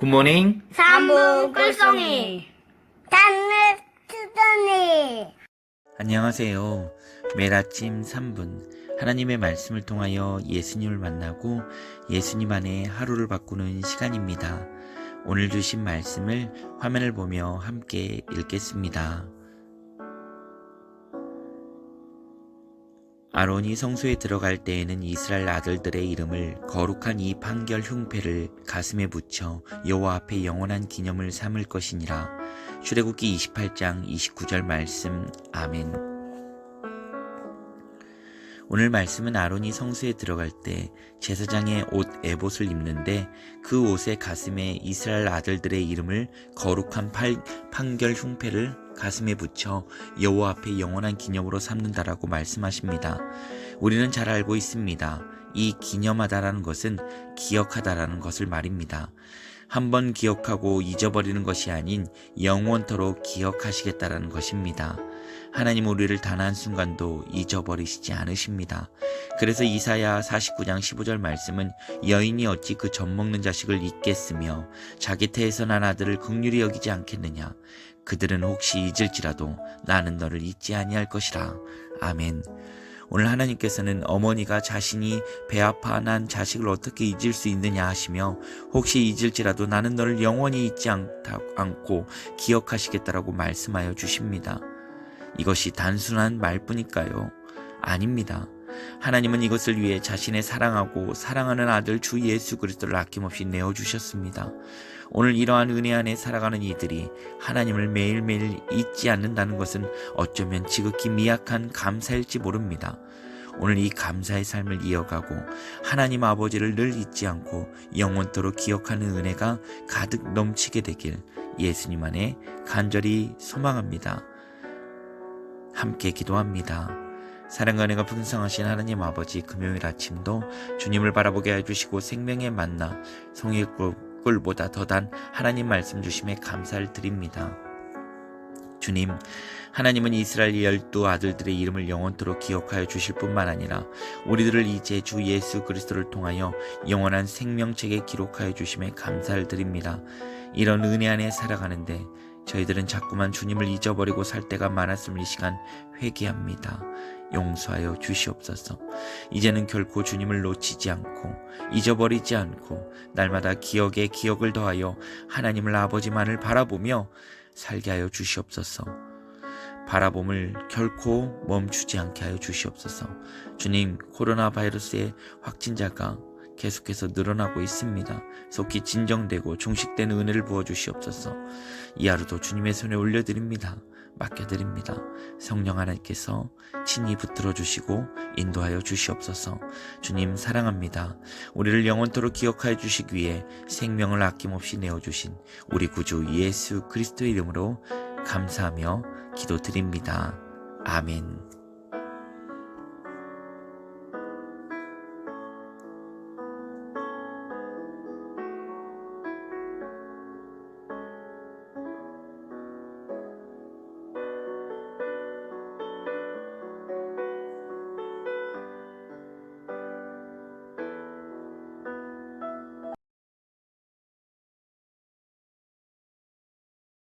굿모닝. 삼부 꿀송이 단을 투더니 안녕하세요. 매일 아침 3분 하나님의 말씀을 통하여 예수님을 만나고 예수님 안에 하루를 바꾸는 시간입니다. 오늘 주신 말씀을 화면을 보며 함께 읽겠습니다. 아론이 성소에 들어갈 때에는 이스라엘 아들들의 이름을 거룩한 이 판결 흉패를 가슴에 붙여 여호와 앞에 영원한 기념을 삼을 것이니라. 출애굽기 28장 29절 말씀 아멘. 오늘 말씀은 아론이 성수에 들어갈 때 제사장의 옷 에봇을 입는데 그 옷의 가슴에 이스라엘 아들들의 이름을 거룩한 팔, 판결 흉패를 가슴에 붙여 여호와 앞에 영원한 기념으로 삼는다라고 말씀하십니다. 우리는 잘 알고 있습니다. 이 기념하다라는 것은 기억하다라는 것을 말입니다. 한번 기억하고 잊어버리는 것이 아닌 영원토록 기억하시겠다라는 것입니다. 하나님 우리를 단 한순간도 잊어버리시지 않으십니다. 그래서 이사야 49장 15절 말씀은 여인이 어찌 그 젖먹는 자식을 잊겠으며 자기 태에서 난 아들을 극률히 여기지 않겠느냐. 그들은 혹시 잊을지라도 나는 너를 잊지 아니할 것이라. 아멘. 오늘 하나님께서는 어머니가 자신이 배 아파 난 자식을 어떻게 잊을 수 있느냐 하시며 혹시 잊을지라도 나는 너를 영원히 잊지 않고 기억하시겠다라고 말씀하여 주십니다. 이것이 단순한 말뿐일까요? 아닙니다. 하나님은 이것을 위해 자신의 사랑하고 사랑하는 아들 주 예수 그리스도를 아낌없이 내어 주셨습니다. 오늘 이러한 은혜 안에 살아가는 이들이 하나님을 매일매일 잊지 않는다는 것은 어쩌면 지극히 미약한 감사일지 모릅니다. 오늘 이 감사의 삶을 이어가고 하나님 아버지를 늘 잊지 않고 영원토록 기억하는 은혜가 가득 넘치게 되길 예수님 안에 간절히 소망합니다. 함께 기도합니다. 사랑과 은혜가 풍성하신 하나님 아버지 금요일 아침도 주님을 바라보게 해주시고 생명의 만나 송이꿀보다 더단 하나님 말씀 주심에 감사를 드립니다. 주님, 하나님은 이스라엘 열두 아들들의 이름을 영원토록 기억하여 주실 뿐만 아니라 우리들을 이제 주 예수 그리스도를 통하여 영원한 생명책에 기록하여 주심에 감사를 드립니다. 이런 은혜 안에 살아가는데 저희들은 자꾸만 주님을 잊어버리고 살 때가 많았음을 이 시간 회개합니다. 용서하여 주시옵소서. 이제는 결코 주님을 놓치지 않고 잊어버리지 않고 날마다 기억에 기억을 더하여 하나님을 아버지만을 바라보며 살게 하여 주시옵소서. 바라봄을 결코 멈추지 않게 하여 주시옵소서. 주님, 코로나 바이러스의 확진자가 계속해서 늘어나고 있습니다. 속히 진정되고 종식된 은혜를 부어 주시옵소서. 이 하루도 주님의 손에 올려드립니다. 맡겨드립니다. 성령 하나님께서 친히 붙들어 주시고 인도하여 주시옵소서. 주님 사랑합니다. 우리를 영원토록 기억하여 주시기 위해 생명을 아낌없이 내어 주신 우리 구주 예수 그리스도의 이름으로 감사하며 기도드립니다. 아멘.